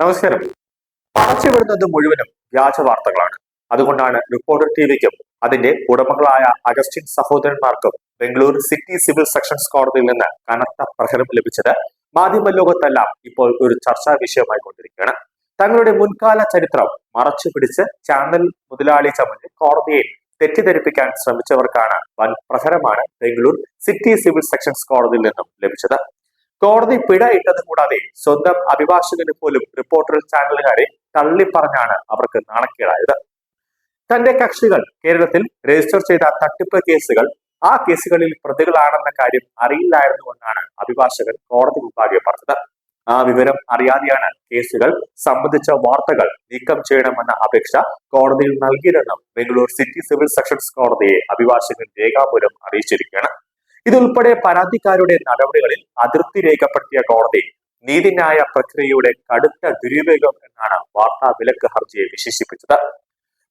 നമസ്കാരം. പറച്ചുവിടുന്നത് മുഴുവനും വ്യാജ വാർത്തകളാണ്. അതുകൊണ്ടാണ് റിപ്പോർട്ടർ ടിവിക്കും അതിന്റെ ഉടമകളായ അഗസ്റ്റിൻ സഹോദരന്മാർക്കും ബംഗളൂർ സിറ്റി സിവിൽ സെക്ഷൻസ് കോടതിയിൽ നിന്ന് കനത്ത പ്രഹരം ലഭിച്ചത് മാധ്യമ ലോകത്തെല്ലാം ഇപ്പോൾ ഒരു ചർച്ചാ വിഷയമായി കൊണ്ടിരിക്കുകയാണ്. തങ്ങളുടെ മുൻകാല ചരിത്രം മറച്ചു പിടിച്ച് ചാനൽ മുതലാളി ചമഞ്ഞ് കോടതിയെ തെറ്റിദ്ധരിപ്പിക്കാൻ ശ്രമിച്ചവർക്കാണ് വൻ പ്രഹരമാണ് ബംഗളൂർ സിറ്റി സിവിൽ സെക്ഷൻസ് കോടതിയിൽ നിന്നും ലഭിച്ചത്. കോടതി പിഴ ഇട്ടത് കൂടാതെ സ്വന്തം അഭിഭാഷകന് പോലും റിപ്പോർട്ടർ ചാനലുകാരെ തള്ളിപ്പറഞ്ഞാണ് അവർക്ക് നാണക്കേടായത്. തന്റെ കക്ഷികൾ കേരളത്തിൽ രജിസ്റ്റർ ചെയ്ത തട്ടിപ്പ് കേസുകൾ ആ കേസുകളിൽ പ്രതികളാണെന്ന കാര്യം അറിയില്ലായിരുന്നുവെന്നാണ് അഭിഭാഷകൻ കോടതി മുമ്പാകെ പറഞ്ഞത്. ആ വിവരം അറിയാതെയാണ് കേസുകൾ സംബന്ധിച്ച വാർത്തകൾ നീക്കം ചെയ്യണമെന്ന അപേക്ഷ കോടതിയിൽ നൽകിയതെന്നും ബംഗളൂർ സിറ്റി സിവിൽ സെഷൻസ് കോടതിയെ അഭിഭാഷകൻ രേഖാമൂലം അറിയിച്ചിരിക്കുകയാണ്. ഇതുൾപ്പെടെ പരാതിക്കാരുടെ നടപടികളിൽ അതിർത്തി രേഖപ്പെടുത്തിയ കോടതി നീതിന്യായ പ്രക്രിയയുടെ കടുത്ത ദുരുപയോഗം എന്നാണ് വാർത്താ വിലക്ക് ഹർജിയെ വിശേഷിപ്പിച്ചത്.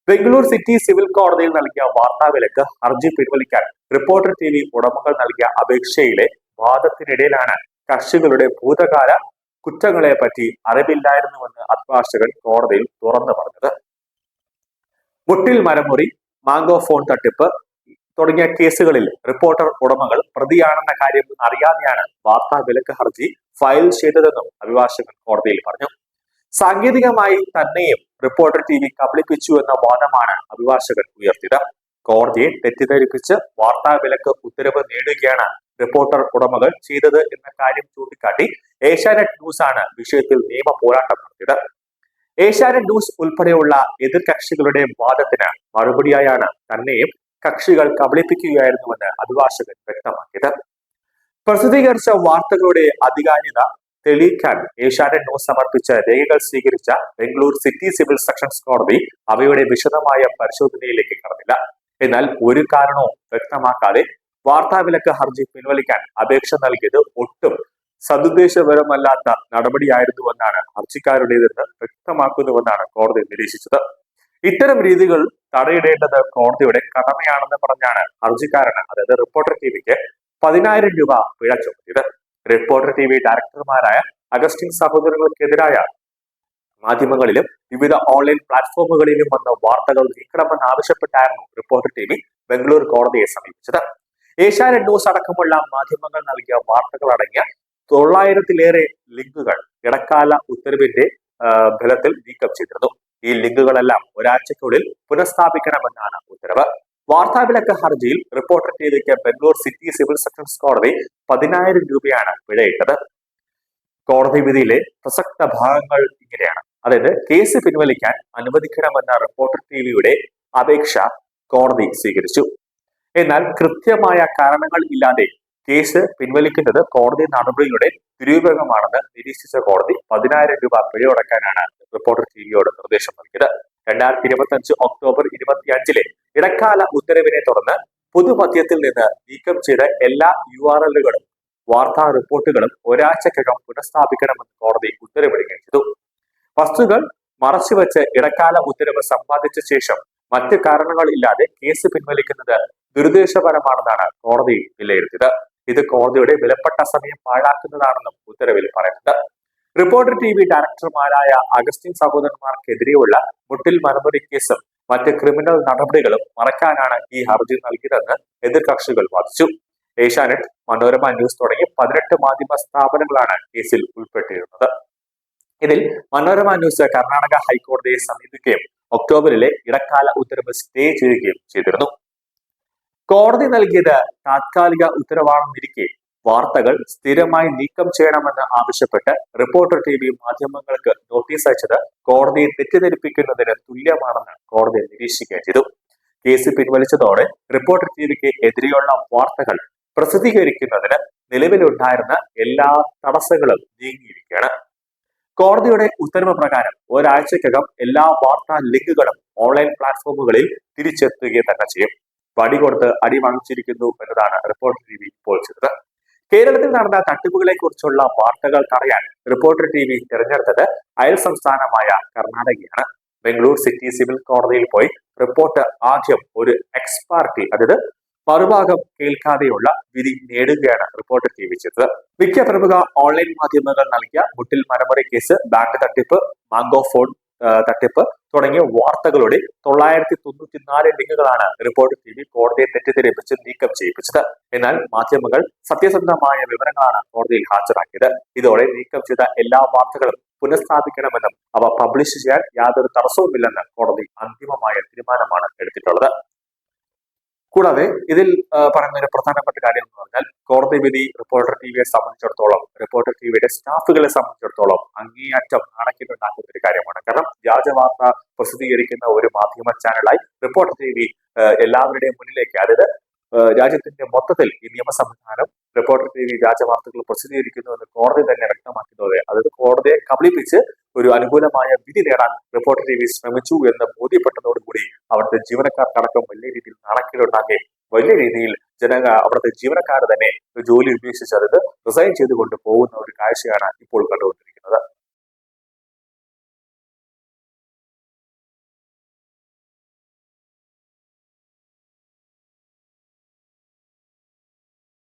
ബംഗളൂർ സിറ്റി സിവിൽ കോടതിയിൽ നൽകിയ വാർത്താ വിലക്ക് ഹർജി പിൻവലിക്കാൻ റിപ്പോർട്ടർ ടി വി ഉടമകൾ നൽകിയ അപേക്ഷയിലെ വാദത്തിനിടയിലാണ് കക്ഷികളുടെ ഭൂതകാല കുറ്റങ്ങളെ പറ്റി അറിവില്ലായിരുന്നുവെന്ന് അഭിഭാഷകൻ കോടതിയിൽ തുറന്നു പറഞ്ഞത്. മുട്ടിൽ മരമുറി മാംഗോ ഫോൺ തട്ടിപ്പ് തുടങ്ങിയ കേസുകളിൽ റിപ്പോർട്ടർ ഉടമകൾ പ്രതിയാണെന്ന കാര്യം അറിയാതെയാണ് വാർത്താ വിലക്ക് ഹർജി ഫയൽ ചെയ്തതെന്നും അഭിഭാഷകൻ കോടതിയിൽ പറഞ്ഞു. സാങ്കേതികമായി തന്നെയും റിപ്പോർട്ടർ ടി വി കബളിപ്പിച്ചു എന്ന വാദമാണ് അഭിഭാഷകൻ ഉയർത്തിയത്. കോടതിയെ തെറ്റിദ്ധരിപ്പിച്ച് വാർത്താ വിലക്ക് ഉത്തരവ് നേടുകയാണ് റിപ്പോർട്ടർ ഉടമകൾ ചെയ്തത് എന്ന കാര്യം ചൂണ്ടിക്കാട്ടി ഏഷ്യാനെറ്റ് ന്യൂസ് ആണ് വിഷയത്തിൽ നിയമ പോരാട്ടം നടത്തിയത്. ഏഷ്യാനെറ്റ് ന്യൂസ് ഉൾപ്പെടെയുള്ള എതിർ കക്ഷികളുടെ വാദത്തിന് മറുപടിയായാണ് തന്നെയും കക്ഷികൾ കബളിപ്പിക്കുകയായിരുന്നുവെന്ന് അഭിഭാഷകൻ വ്യക്തമാക്കിയത്. പ്രസിദ്ധീകരിച്ച വാർത്തകളുടെ അധികാരിത തെളിയിക്കാൻ ഏഷ്യാനെറ്റ് ന്യൂസ് സമർപ്പിച്ച രേഖകൾ സ്വീകരിച്ച ബംഗളൂർ സിറ്റി സിവിൽ സെഷൻസ് കോടതി അവയുടെ വിശദമായ പരിശോധനയിലേക്ക് കടന്നില്ല. എന്നാൽ ഒരു കാരണവും വ്യക്തമാക്കാതെ വാർത്താവിലക്ക് ഹർജി പിൻവലിക്കാൻ അപേക്ഷ നൽകിയത് ഒട്ടും സതുദ്ദേശപരമല്ലാത്ത നടപടിയായിരുന്നുവെന്നാണ് ഹർജിക്കാരുടേതെന്ന് വ്യക്തമാക്കുന്നുവെന്നാണ് കോടതി നിരീക്ഷിച്ചത്. ഇത്തരം രീതികൾ തടയിടേണ്ടത് കോടതിയുടെ കടമയാണെന്ന് പറഞ്ഞാണ് ഹർജിക്കാരന് അതായത് റിപ്പോർട്ടർ ടിവിക്ക് പതിനായിരം രൂപ പിഴ ചുമത്തിയത്. റിപ്പോർട്ടർ ടി വി ഡയറക്ടർമാരായ അഗസ്റ്റിൻ സഹോദരങ്ങൾക്കെതിരായ മാധ്യമങ്ങളിലും വിവിധ ഓൺലൈൻ പ്ലാറ്റ്ഫോമുകളിലും വന്ന വാർത്തകൾ നീക്കണമെന്ന് ആവശ്യപ്പെട്ടായിരുന്നു റിപ്പോർട്ടർ ടി വി ബംഗളൂർ കോടതിയെ സമീപിച്ചത്. ഏഷ്യാനെറ്റ് ന്യൂസ് അടക്കമുള്ള മാധ്യമങ്ങൾ നൽകിയ വാർത്തകൾ അടങ്ങിയ തൊള്ളായിരത്തിലേറെ ലിങ്കുകൾ ഇടക്കാല ഉത്തരവിന്റെ ഫലത്തിൽ നീക്കം ചെയ്തിരുന്നു. ഈ ലിങ്കുകളെല്ലാം ഒരാഴ്ചക്കുള്ളിൽ പുനഃസ്ഥാപിക്കണമെന്നാണ് ഉത്തരവ്. വാർത്താവിലക്ക് ഹർജിയിൽ റിപ്പോർട്ട് ചെയ്തേക്ക് ബംഗളൂർ സിറ്റി സിവിൽ സെഷൻസ് കോടതി പതിനായിരം രൂപയാണ് പിഴയിട്ടത്. കോടതി വിധിയിലെ പ്രസക്ത ഭാഗങ്ങൾ ഇങ്ങനെയാണ്. അതായത് കേസ് പിൻവലിക്കാൻ അനുവദിക്കണമെന്ന റിപ്പോർട്ടർ ടിവിയുടെ അപേക്ഷ കോടതി സ്വീകരിച്ചു. എന്നാൽ കൃത്യമായ കാരണങ്ങൾ ഇല്ലാതെ കേസ് പിൻവലിക്കുന്നത് കോടതി നടപടിയുടെ ദുരുപയോഗമാണെന്ന് നിരീക്ഷിച്ച കോടതി പതിനായിരം രൂപ പിഴയടക്കാനാണ് റിപ്പോർട്ടർ ടിവിയോട് നിർദ്ദേശം നൽകിയത്. രണ്ടായിരത്തി ഇരുപത്തി അഞ്ച് ഒക്ടോബർ ഇരുപത്തി അഞ്ചിലെ ഇടക്കാല ഉത്തരവിനെ തുടർന്ന് പൊതുമധ്യത്തിൽ നിന്ന് നീക്കം ചെയ്ത എല്ലാ യു ആർ എല്ലുകളും വാർത്താ റിപ്പോർട്ടുകളും ഒരാഴ്ചക്കകം പുനഃസ്ഥാപിക്കണമെന്ന് കോടതി ഉത്തരവിടുകയും ചെയ്തു. വസ്തുക്കൾ മറച്ചുവെച്ച് ഇടക്കാല ഉത്തരവ് സമ്പാദിച്ച ശേഷം മറ്റ് കാരണങ്ങൾ ഇല്ലാതെ കേസ് പിൻവലിക്കുന്നത് ദുരുദ്ദേശപരമാണെന്നാണ് കോടതി വിലയിരുത്തിയത്. ഇത് കോടതിയുടെ വിലപ്പെട്ട സമയം പാഴാക്കുന്നതാണെന്നും ഉത്തരവിൽ പറയുന്നുണ്ട്. റിപ്പോർട്ടർ ടി വി ഡയറക്ടർമാരായ അഗസ്റ്റിൻ സഹോദരന്മാർക്കെതിരെയുള്ള മുട്ടിൽ മരമുറി കേസും മറ്റ് ക്രിമിനൽ നടപടികളും മറയ്ക്കാനാണ് ഈ ഹർജി നൽകിയതെന്ന് എതിർകക്ഷികൾ വാദിച്ചു. ഏഷ്യാനെറ്റ് മനോരമ ന്യൂസ് തുടങ്ങി പതിനെട്ട് മാധ്യമ സ്ഥാപനങ്ങളാണ് കേസിൽ ഉൾപ്പെട്ടിരുന്നത്. ഇതിൽ മനോരമ ന്യൂസ് കർണാടക ഹൈക്കോടതിയെ സമീപിക്കുകയും ഒക്ടോബറിലെ ഇടക്കാല ഉത്തരവ് സ്റ്റേ ചെയ്യുകയും ചെയ്തിരുന്നു. കോടതി നൽകിയത് താത്കാലിക ഉത്തരവാണെന്നിരിക്കെ വാർത്തകൾ സ്ഥിരമായി നീക്കം ചെയ്യണമെന്ന് ആവശ്യപ്പെട്ട് റിപ്പോർട്ടർ ടി വി മാധ്യമങ്ങൾക്ക് നോട്ടീസ് അയച്ചത് കോടതിയെ തെറ്റിദ്ധരിപ്പിക്കുന്നതിന് തുല്യമാണെന്ന് കോടതി നിരീക്ഷിക്കുകയും ചെയ്തു. കേസ് പിൻവലിച്ചതോടെ റിപ്പോർട്ടർ ടി വിക്ക് എതിരെയുള്ള വാർത്തകൾ പ്രസിദ്ധീകരിക്കുന്നതിന് നിലവിലുണ്ടായിരുന്ന എല്ലാ തടസ്സങ്ങളും നീങ്ങിയിരിക്കുകയാണ്. കോടതിയുടെ ഉത്തരവ് പ്രകാരം ഒരാഴ്ചക്കകം എല്ലാ വാർത്താ ലിങ്കുകളും ഓൺലൈൻ പ്ലാറ്റ്ഫോമുകളിൽ തിരിച്ചെത്തുകയും തന്നെ ചെയ്യും. വടി കൊടുത്ത് അടി വാങ്ങിച്ചിരിക്കുന്നു എന്നതാണ് റിപ്പോർട്ടർ ടി വി ഇപ്പോൾ ചെയ്തത്. കേരളത്തിൽ നടന്ന തട്ടിപ്പുകളെ കുറിച്ചുള്ള വാർത്തകൾ തടയാൻ റിപ്പോർട്ടർ ടി വി തിരഞ്ഞെടുത്തത് അയൽ സംസ്ഥാനമായ കർണാടകയാണ്. ബംഗളൂർ സിറ്റി സിവിൽ കോടതിയിൽ പോയി റിപ്പോർട്ട് ആദ്യം ഒരു എക്സ് പാർട്ടി അതായത് മറുഭാഗം കേൾക്കാതെയുള്ള വിധി നേടുകയാണ് റിപ്പോർട്ടർ ടി വി ചെയ്തത്. മിക്ക പ്രമുഖ ഓൺലൈൻ മാധ്യമങ്ങൾ നൽകിയ മുട്ടിൽ മരമുറി കേസ് ബാങ്ക് തട്ടിപ്പ് മാംഗോ ഫോൺ തട്ടിപ്പ് തുടങ്ങിയ വാർത്തകളുടെ തൊള്ളായിരത്തി തൊണ്ണൂറ്റിനാല് ലിങ്കുകളാണ് റിപ്പോർട്ട് ടി വി കോടതിയെ തെറ്റിദ്ധരിപ്പിച്ച് നീക്കം ചെയ്യിപ്പിച്ചത്. എന്നാൽ മാധ്യമങ്ങൾ സത്യസന്ധമായ വിവരങ്ങളാണ് കോടതിയിൽ ഹാജരാക്കിയത്. ഇതോടെ നീക്കം ചെയ്ത എല്ലാ വാർത്തകളും പുനഃസ്ഥാപിക്കണമെന്നും അവ പബ്ലിഷ് ചെയ്യാൻ യാതൊരു തടസ്സവുമില്ലെന്ന് കോടതി അന്തിമമായ തീരുമാനമാണ് എടുത്തിട്ടുള്ളത്. കൂടാതെ ഇതിൽ പറയുന്ന ഒരു പ്രധാനപ്പെട്ട കാര്യം എന്ന് പറഞ്ഞാൽ കോടതി വിധി റിപ്പോർട്ടർ ടി വിയെ സംബന്ധിച്ചിടത്തോളം റിപ്പോർട്ടർ ടി വിയുടെ സ്റ്റാഫുകളെ സംബന്ധിച്ചിടത്തോളം അങ്ങേയറ്റം അണക്കിട്ടുണ്ടാക്കുന്ന ഒരു കാര്യമാണ്. കാരണം വ്യാജവാർത്ത പ്രസിദ്ധീകരിക്കുന്ന ഒരു മാധ്യമ ചാനലായി റിപ്പോർട്ടർ ടി വി എല്ലാവരുടെയും മുന്നിലേക്ക് അതായത് രാജ്യത്തിന്റെ മൊത്തത്തിൽ ഈ നിയമ സംവിധാനം റിപ്പോർട്ടർ ടി വി വ്യാജ വാർത്തകൾ പ്രസിദ്ധീകരിക്കുന്നു എന്ന് കോടതി തന്നെ വ്യക്തമാക്കുന്നത് അതായത് കോടതിയെ കബളിപ്പിച്ച് ഒരു അനുകൂലമായ വിധി നേടാൻ റിപ്പോർട്ടർ ടി വി ശ്രമിച്ചു എന്ന് ബോധ്യപ്പെട്ടതോടുകൂടി അവിടുത്തെ ജീവനക്കാർക്കടക്കം വലിയ രീതിയിൽ നാണക്കേടുണ്ടാകുകയും വലിയ രീതിയിൽ ജനങ്ങൾ അവിടുത്തെ ജീവനക്കാർ തന്നെ ജോലി ഉപേക്ഷിച്ച് അതായത് റിസൈൻ ചെയ്തുകൊണ്ട് പോകുന്ന ഒരു കാഴ്ചയാണ് ഇപ്പോൾ കണ്ടുകൊണ്ടിരിക്കുന്നത്.